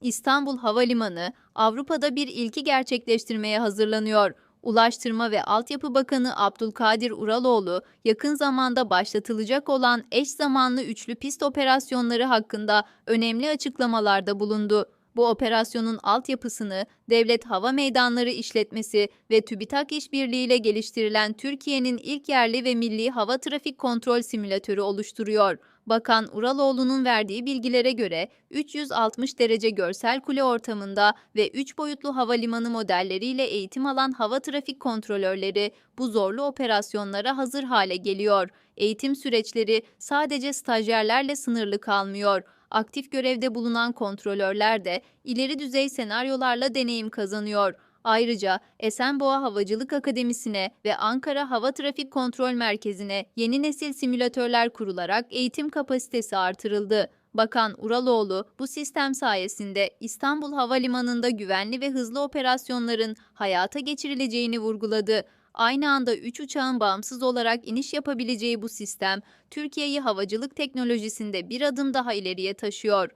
İstanbul Havalimanı, Avrupa'da bir ilki gerçekleştirmeye hazırlanıyor. Ulaştırma ve Altyapı Bakanı Abdülkadir Uraloğlu, yakın zamanda başlatılacak olan eş zamanlı üçlü pist operasyonları hakkında önemli açıklamalarda bulundu. Bu operasyonun altyapısını Devlet Hava Meydanları İşletmesi ve TÜBİTAK işbirliğiyle geliştirilen Türkiye'nin ilk yerli ve milli hava trafik kontrol simülatörü oluşturuyor. Bakan Uraloğlu'nun verdiği bilgilere göre 360 derece görsel kule ortamında ve 3 boyutlu havalimanı modelleriyle eğitim alan hava trafik kontrolörleri bu zorlu operasyonlara hazır hale geliyor. Eğitim süreçleri sadece stajyerlerle sınırlı kalmıyor. Aktif görevde bulunan kontrolörler de ileri düzey senaryolarla deneyim kazanıyor. Ayrıca Esenboğa Havacılık Akademisi'ne ve Ankara Hava Trafik Kontrol Merkezi'ne yeni nesil simülatörler kurularak eğitim kapasitesi artırıldı. Bakan Uraloğlu bu sistem sayesinde İstanbul Havalimanı'nda güvenli ve hızlı operasyonların hayata geçirileceğini vurguladı. Aynı anda 3 uçağın bağımsız olarak iniş yapabileceği bu sistem, Türkiye'yi havacılık teknolojisinde bir adım daha ileriye taşıyor.